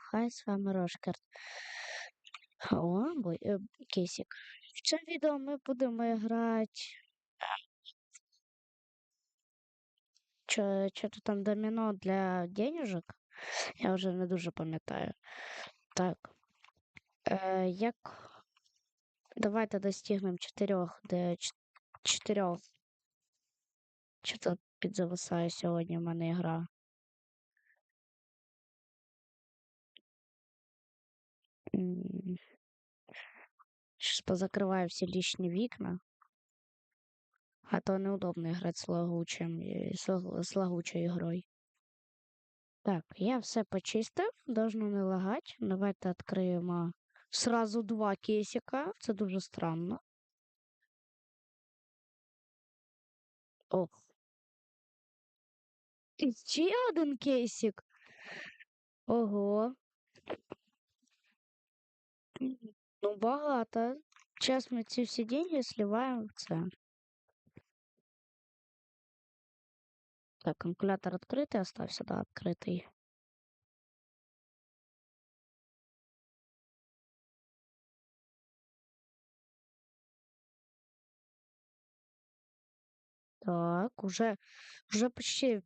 хай з вами Рошкарт. О, бой, е, Кейсік. В цьому відео ми будемо грати. Що, то там доміно для денежок? Я вже не дуже пам'ятаю. Так. Е, як. Давайте достигнемо чотирьох, де чотирьох. Що то підзависає сьогодні в мене гра? Сейчас позакрываю все лишние вікна. А то неудобно играть с лагучим, з лагучою ігрою. Так, я все почистив, должно не лагать. Давайте відкриємо сразу два кейсика. Це дуже странно. О. Ще один кейсик. Ого. Ну, багато. Зараз ми ці всі деньги сливаємо в це. Так, калькулятор відкритий, остався, да, відкритий. Так, уже, уже почти,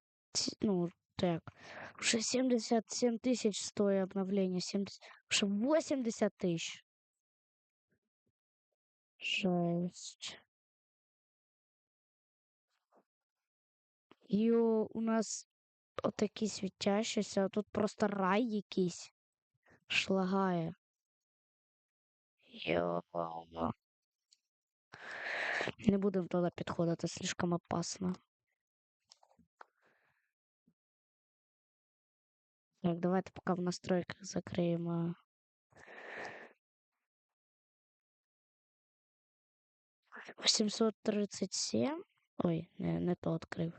ну, так, уже 77 тысяч стоит обновление, 70, уже 80 тысяч. Жесть. І у нас отакі світящіся, а тут просто рай якийсь шлагає. Йо. Не будемо туди підходити, слишком опасно. Так, давайте поки в настройках закриємо. Восемьсот тридцать семь. Ой, не, не то відкрив.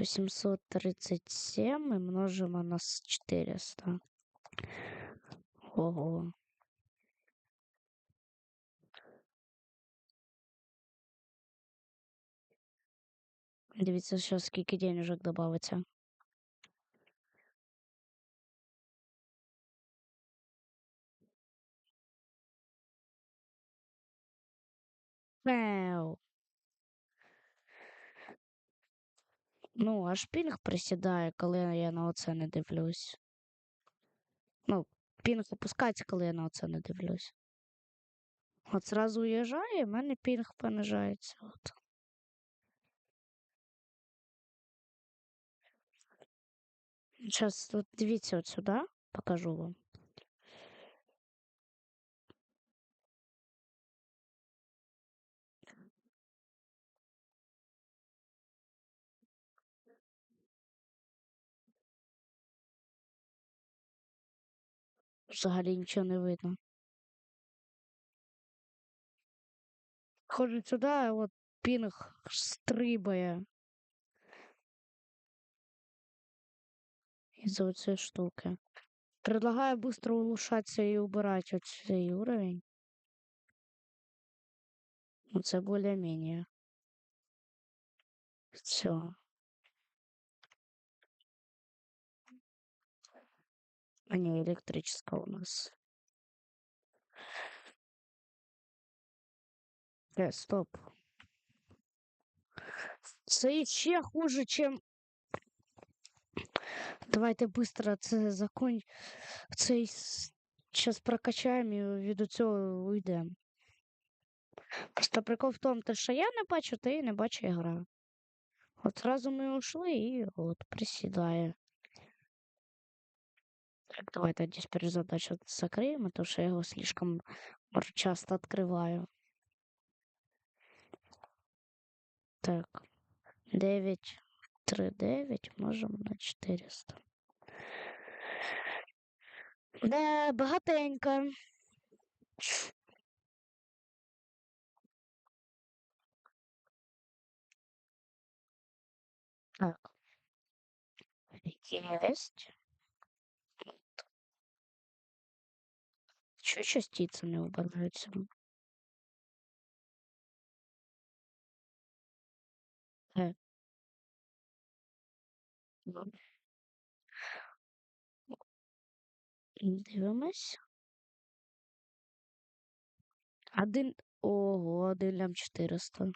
837 ми множимо на с- 400. Ого. Дивіться, що скільки денежок додається. Пеу. Ну, аж пінг присідає, коли я на оце не дивлюсь. Ну, пінг опускається, коли я на оце не дивлюсь. От зразу уїжджає, і в мене пінг понижається. От. Зараз от дивіться от сюди, покажу вам. Взагалі нічого не видно. Ходжу сюди, а от пінг стрибає. Из-за цієї штуки. Предлагаю быстро улучшаться и убирать цей уровень. Ну, Це более-менее. Все. А не электрическая у нас. Э, стоп. Це ще хуже, чем... Давайте быстро це закон... Цей... Сейчас прокачаємо і від цього уйдемо. Просто прикол в тому, те, що я не бачу, ти не бачу гра. От зразу ми ушли і от присідає. Так, давайте теперь задачу закриємо, тому що я його слишком часто відкриваю. Так. 9, 3, 9 можемо на 400. Да, багатенько. Так. Есть. Чё частицы не убираются? Э. Ну. Дивимось. Один. Ого, один лям 400.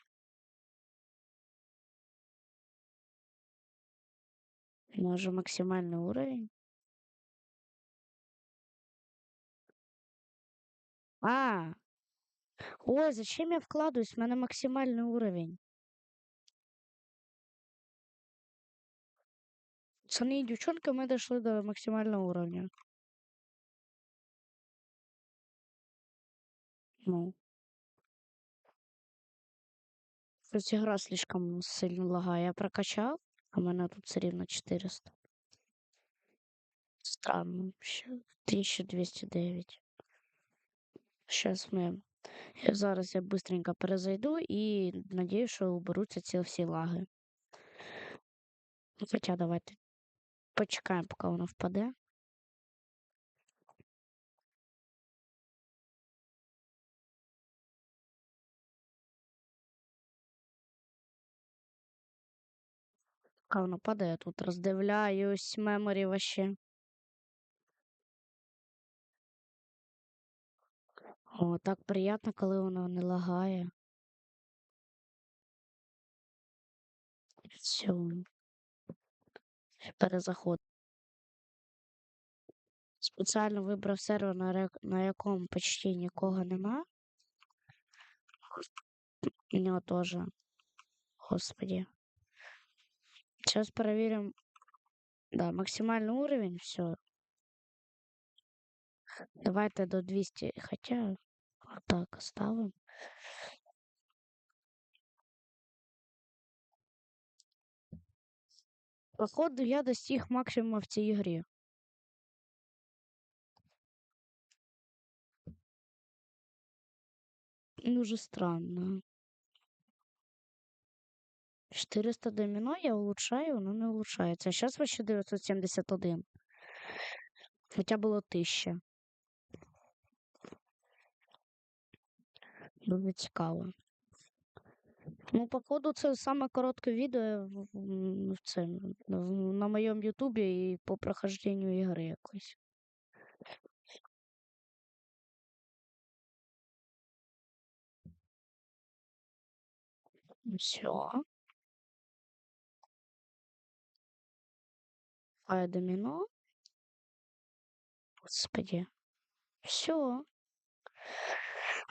Може максимальний уровень? А. Ой, зачем я вкладываюсь? У мене максимальний уровень. Пацани і дівчонки, ми дійшли до максимального уровня. Ну. Щось ігра слишком сильно лагає. Я прокачав, а в мене тут все рівно 400. Странно. Ще 1209. Сейчас ми. Я зараз я быстренько перезайду і надіюсь, що уберуться ці всі лаги. Хоча давайте почекаємо, поки воно впаде. Поки воно падає, тут роздивляюсь меморі вообще. О, так приємно, коли воно не лагає. Все. Перезаход. Спеціально вибрав сервер, на, на якому почти нікого нема. У нього теж. Господи. Сейчас проверим. Да, максимальный уровень, все. Давайте до 200, хотя так оставим. Походу, я достиг максимума в цій ігрі. Дуже странно. 400 домино я улучшаю, но не. А сейчас вообще 971. Хотя было 1000. Дуже цікаво. Ну, походу, це саме коротке відео в, в, це, в- на моєму Ютубі і по прохожденню ігри якось. Все. А домино. Господи. Все.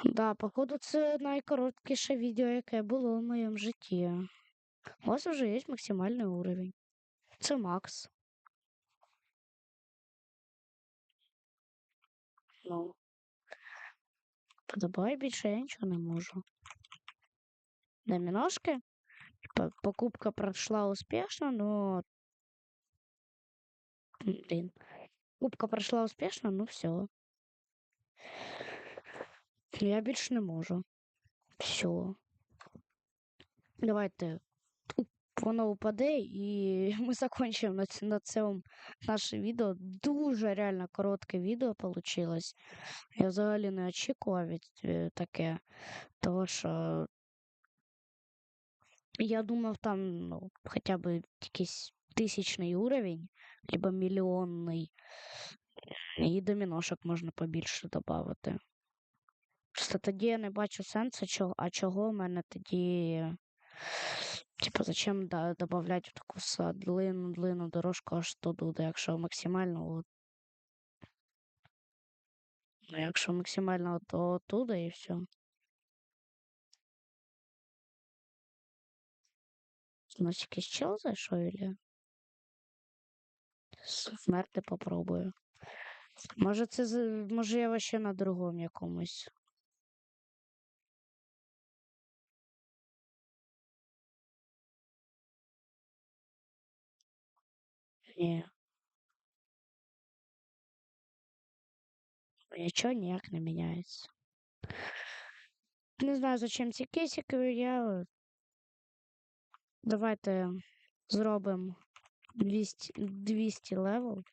Да, походу, це найкороткіше відео, яке було в моєму житті. У вас вже є максимальний уровень. Це Макс. Ну. Подобай більше я нічого не можу. Доминошки. Покупка прошла успешно, но... Блин. Покупка пройшла успішно, ну все. Я більше не можу. Все. Давайте. Воно упаде, і ми закінчимо на, ць- на цьому наше відео. Дуже реально коротке відео получилось. Я взагалі не очікував від е, таке. Тому що я думав, там ну, хоча б якийсь тисячний уровень, либо мільйонний. І доміношок можна побільше додати. Просто тоді я не бачу сенсу, чого, а чого в мене тоді. Типа, зачем да, додавати таку длинну, длинну дорожку аж туди, якщо максимально от. Ну, якщо максимально от, оттуда і все. Якийсь чел зайшов или? Смерти попробую. Може, це може я вообще на другому якомусь. Ні. Нічого ніяк не міняється. Не знаю, зачем ці кейсики, я. Давайте зробимо 200, 200 левел.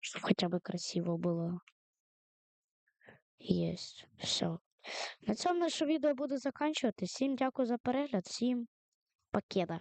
Щоб хоча б красиво було. Єсть. Все. На цьому наше відео буде заканчувати. Всім дякую за перегляд, всім пакета.